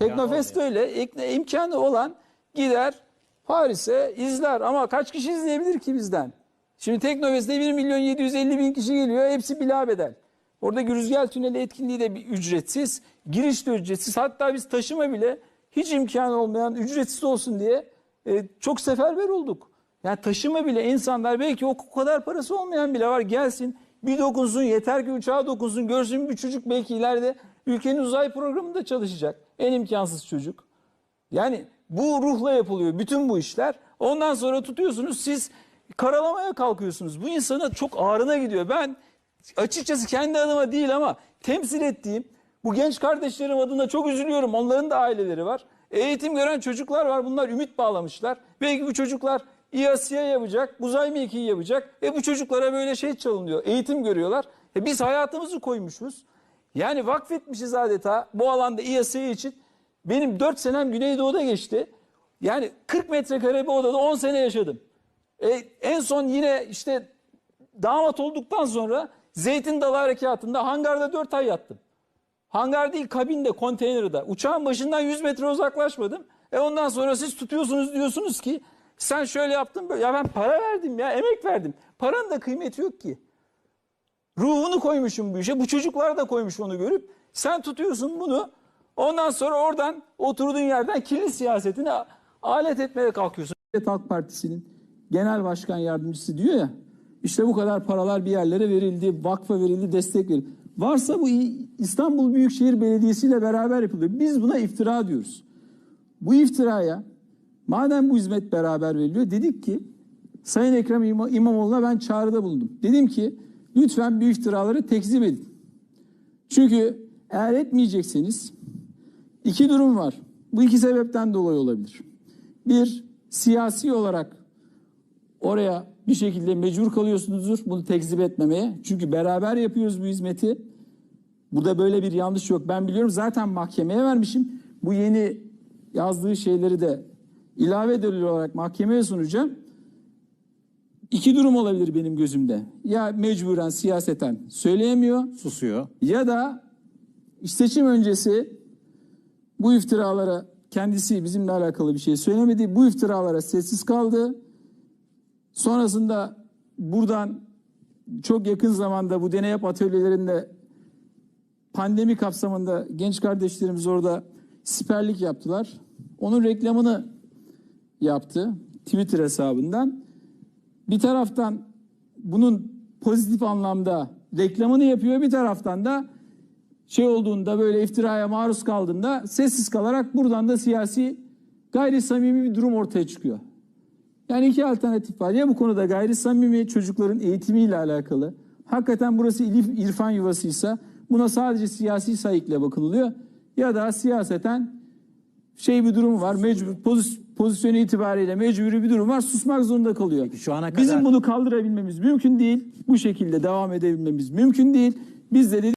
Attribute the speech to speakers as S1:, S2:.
S1: Teknofest öyle. İmkanı olan gider Paris'e izler ama kaç kişi izleyebilir ki bizden? Şimdi Teknofest'te 1 milyon 750 bin kişi geliyor. Hepsi bila bedel. Oradaki rüzgar tüneli etkinliği de bir ücretsiz. Giriş de ücretsiz. Hatta biz taşıma bile hiç imkanı olmayan ücretsiz olsun diye e, çok seferber olduk. Yani taşıma bile insanlar belki o kadar parası olmayan bile var gelsin bir dokunsun yeter ki uçağa dokunsun görsün bir çocuk belki ileride ülkenin uzay programında çalışacak. En imkansız çocuk. Yani bu ruhla yapılıyor bütün bu işler. Ondan sonra tutuyorsunuz siz karalamaya kalkıyorsunuz. Bu insana çok ağrına gidiyor. Ben açıkçası kendi adıma değil ama temsil ettiğim bu genç kardeşlerim adına çok üzülüyorum. Onların da aileleri var. Eğitim gören çocuklar var. Bunlar ümit bağlamışlar. Belki bu çocuklar İASİA yapacak, uzay mekiği yapacak. E bu çocuklara böyle şey çalınıyor. Eğitim görüyorlar. E biz hayatımızı koymuşuz. Yani vakfetmişiz adeta bu alanda İASİA için. Benim 4 senem Güneydoğu'da geçti. Yani 40 metrekare bir odada 10 sene yaşadım. E, en son yine işte damat olduktan sonra Zeytin Dalı Harekatı'nda hangarda 4 ay yattım. Hangar değil kabinde, konteynerde. Uçağın başından 100 metre uzaklaşmadım. E ondan sonra siz tutuyorsunuz diyorsunuz ki sen şöyle yaptın böyle. Ya ben para verdim ya emek verdim. Paranın da kıymeti yok ki. Ruhunu koymuşum bu işe. Bu çocuklar da koymuş onu görüp. Sen tutuyorsun bunu. Ondan sonra oradan oturduğun yerden kirli siyasetine alet etmeye kalkıyorsun. Cumhuriyet Halk Partisi'nin genel başkan yardımcısı diyor ya. işte bu kadar paralar bir yerlere verildi, vakfa verildi, destek verildi. Varsa bu İstanbul Büyükşehir Belediyesi ile beraber yapılıyor. Biz buna iftira diyoruz. Bu iftiraya madem bu hizmet beraber veriliyor dedik ki Sayın Ekrem İma- İmamoğlu'na ben çağrıda bulundum. Dedim ki lütfen bu iftiraları tekzip edin. Çünkü eğer etmeyecekseniz iki durum var. Bu iki sebepten dolayı olabilir. Bir, siyasi olarak oraya bir şekilde mecbur kalıyorsunuzdur bunu tekzip etmemeye. Çünkü beraber yapıyoruz bu hizmeti. Burada böyle bir yanlış yok. Ben biliyorum zaten mahkemeye vermişim. Bu yeni yazdığı şeyleri de ilave delil olarak mahkemeye sunacağım. İki durum olabilir benim gözümde. Ya mecburen siyaseten söyleyemiyor
S2: Susuyor.
S1: ya da seçim öncesi bu iftiralara kendisi bizimle alakalı bir şey söylemedi. Bu iftiralara sessiz kaldı. Sonrasında buradan çok yakın zamanda bu deney yap atölyelerinde pandemi kapsamında genç kardeşlerimiz orada siperlik yaptılar. Onun reklamını yaptı Twitter hesabından. Bir taraftan bunun pozitif anlamda reklamını yapıyor bir taraftan da şey olduğunda böyle iftiraya maruz kaldığında sessiz kalarak buradan da siyasi gayri samimi bir durum ortaya çıkıyor. Yani iki alternatif var. Ya bu konuda gayri samimi çocukların eğitimiyle alakalı. Hakikaten burası ilif, irfan yuvasıysa buna sadece siyasi sayıkla bakılıyor. Ya da siyaseten şey bir durum var. Mecbur poz, pozisyonu itibariyle mecburi bir durum var. Susmak zorunda kalıyor.
S2: Peki şu ana
S1: Bizim
S2: kadar-
S1: bunu kaldırabilmemiz mümkün değil. Bu şekilde devam edebilmemiz mümkün değil. Biz de dedik